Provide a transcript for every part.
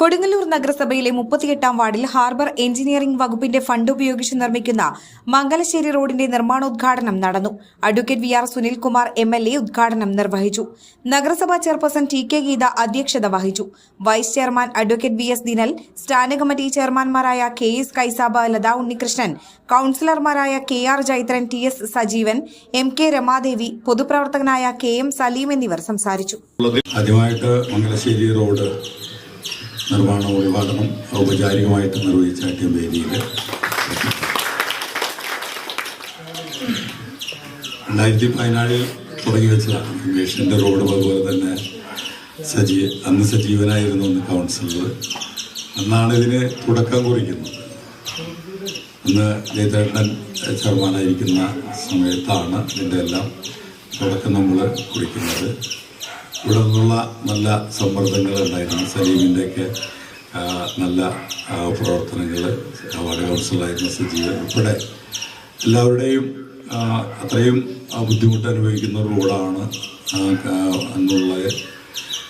കൊടുങ്ങല്ലൂർ നഗരസഭയിലെ മുപ്പത്തിയെട്ടാം വാർഡിൽ harbour engineering വകുപ്പിന്റെ ഫണ്ട് ഉപയോഗിച്ച് നിർമ്മിക്കുന്ന മംഗലശ്ശേരി റോഡിന്റെ നിർമ്മാണോദ്ഘാടനം നടന്നു. Advocate V R Sunilkumar M L A ഉദ്ഘാടനം നിർവഹിച്ചു. നഗരസഭാ ചെയർപേഴ്സൺ ടി കെ ഗീത അധ്യക്ഷത വഹിച്ചു. Vice chairman advocate V S Dinal standing committee ചെയർമാൻമാരായ K S Kaisaba Latha Unnikrishnan കൌൺസിലർമാരായ K R Jaithran T S Sajeevan M K Ramadevi പൊതുപ്രവർത്തകനായ K M Saleem എന്നിവർ സംസാരിച്ചു. ആദ്യമായിട്ട് road നിർമ്മാണ ഉദ്ഘാടനം ഔപചാരികമായിട്ട് നിർവഹിച്ച വേദിയിൽ. രണ്ടായിരത്തി പതിനാലിൽ തുടങ്ങി വെച്ചതാണ് ഇംഗ്ലീഷിന്റെ റോഡ് അതുപോലെ തന്നെ സജീവ അന്ന് സജീവനായിരുന്നു അന്ന് കൗൺസിലർ. അന്നാണ് ഇതിന് തുടക്കം കുറിക്കുന്നത്. അന്ന് ജയതേട്ടൻ ചെയർമാനായിരിക്കുന്ന സമയത്താണ് ഇതിന്റെ എല്ലാം തുടക്കം നമ്മൾ കുറിക്കുന്നത്. ഇവിടെ നിന്നുള്ള നല്ല സമ്മർദ്ദങ്ങൾ ഉണ്ടായിരുന്നു സലീമിന്റെയൊക്കെ നല്ല പ്രവർത്തനങ്ങൾ വാർഡ് കൗൺസിലായിരുന്ന സജീവൻ ഉൾപ്പെടെ എല്ലാവരുടെയും അത്രയും ബുദ്ധിമുട്ട് അനുഭവിക്കുന്ന റോഡാണ് എന്നുള്ളത്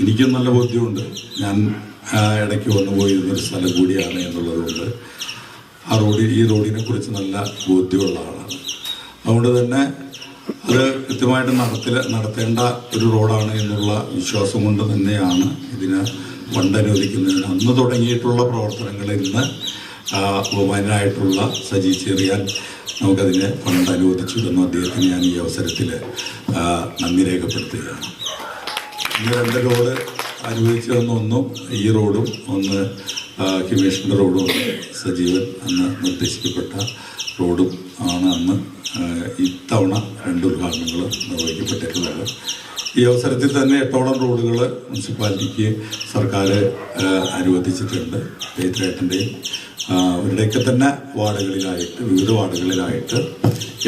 എനിക്കും നല്ല ബോധ്യമുണ്ട്. ഞാൻ ഇടയ്ക്ക് വന്നു പോയിരുന്നൊരു സ്ഥലം കൂടിയാണ് എന്നുള്ളതുകൊണ്ട് ആ റോഡിൽ ഈ റോഡിനെ കുറിച്ച് നല്ല ബോധ്യമുള്ള ആളാണ്. അതുകൊണ്ട് തന്നെ അത് കൃത്യമായിട്ട് നടത്തില നടത്തേണ്ട ഒരു റോഡാണ് എന്നുള്ള വിശ്വാസം കൊണ്ട് തന്നെയാണ് ഇതിന് ഫണ്ട് അനുവദിക്കുന്നതിന് അന്ന് തുടങ്ങിയിട്ടുള്ള പ്രവർത്തനങ്ങൾ ഇന്ന് ബഹുമാനായിട്ടുള്ള സജി ചെറിയാൻ നമുക്കതിന് ഫണ്ട് അനുവദിച്ചിരുന്നു അദ്ദേഹത്തിന് ഞാൻ ഈ അവസരത്തിൽ നന്ദി രേഖപ്പെടുത്തുകയാണ്. ഈ രണ്ട് റോഡ് അനുവദിച്ചു തന്ന ഒന്നും ഈ റോഡും ഒന്ന് ഹിമേഷിന്റെ റോഡും സജീവൻ അന്ന് നിർദ്ദേശിക്കപ്പെട്ട റോഡും ആണ് അന്ന് ഇത്തവണ രണ്ട് ഉദ്ഘാടനങ്ങൾ നിർവഹിക്കപ്പെട്ടിട്ടുള്ളത്. ഈ അവസരത്തിൽ തന്നെ എട്ടോളം റോഡുകൾ മുനിസിപ്പാലിറ്റിക്ക് സർക്കാർ അനുവദിച്ചിട്ടുണ്ട്. പേത്രേട്ടന്റെയും അവരുടെയൊക്കെ തന്നെ വാർഡുകളിലായിട്ട് വിവിധ വാർഡുകളിലായിട്ട്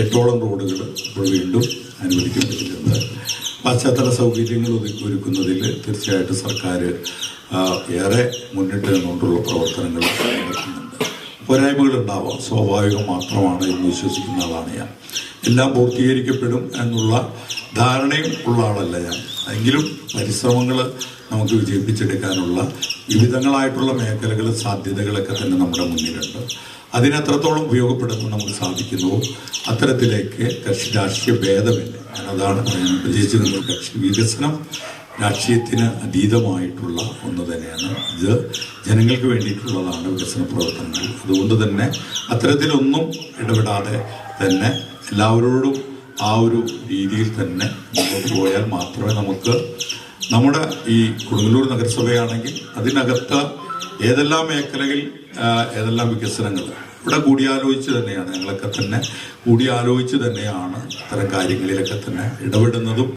എട്ടോളം റോഡുകൾ ഇപ്പോൾ വീണ്ടും അനുവദിക്കപ്പെട്ടിട്ടുണ്ട്. പശ്ചാത്തല സൗകര്യങ്ങൾ ഒരുക്കുന്നതിൽ തീർച്ചയായിട്ടും സർക്കാർ ഏറെ മുന്നിട്ട് നിന്നുകൊണ്ടുള്ള പ്രവർത്തനങ്ങൾ നടത്തുന്നുണ്ട് പോരായ്മകൾ ഉണ്ടാവാം സ്വാഭാവികം മാത്രമാണ് എന്ന് വിശ്വസിക്കുന്ന ആളാണ് ഞാൻ. എല്ലാം പൂർത്തീകരിക്കപ്പെടും എന്നുള്ള ധാരണയും ഉള്ള ആളല്ല ഞാൻ. എങ്കിലും പരിശ്രമങ്ങൾ നമുക്ക് വിജയിപ്പിച്ചെടുക്കാനുള്ള വിവിധങ്ങളായിട്ടുള്ള മേഖലകൾ സാധ്യതകളൊക്കെ തന്നെ നമ്മുടെ മുന്നിലുണ്ട്. അതിനെത്രത്തോളം ഉപയോഗപ്പെടുത്താൻ നമുക്ക് സാധിക്കുന്നുവോ അത്തരത്തിലേക്ക് കക്ഷി രാഷ്ട്രീയ ഭേദമില്ല അതാണ് പറയാൻ നിങ്ങൾ കക്ഷി വികസനം രാഷ്ട്രീയത്തിന് അതീതമായിട്ടുള്ള ഒന്ന് തന്നെയാണ്. ഇത് ജനങ്ങൾക്ക് വേണ്ടിയിട്ടുള്ളതാണ് വികസന പ്രവർത്തനങ്ങൾ. അതുകൊണ്ട് തന്നെ അത്തരത്തിലൊന്നും ഇടപെടാതെ തന്നെ എല്ലാവരോടും ആ ഒരു രീതിയിൽ തന്നെ മുന്നോട്ട് പോയാൽ മാത്രമേ നമുക്ക് നമ്മുടെ ഈ കൊടുങ്ങല്ലൂർ നഗരസഭയാണെങ്കിൽ അതിനകത്ത് ഏതെല്ലാം മേഖലകളിൽ ആ, ഏതെല്ലാം വികസനങ്ങൾ ഇവിടെ കൂടിയാലോചിച്ച് തന്നെയാണ്. ഞങ്ങളൊക്കെ തന്നെ കൂടിയാലോചിച്ച് തന്നെയാണ് ഇത്തരം കാര്യങ്ങളിലൊക്കെ തന്നെ ഇടപെടുന്നതും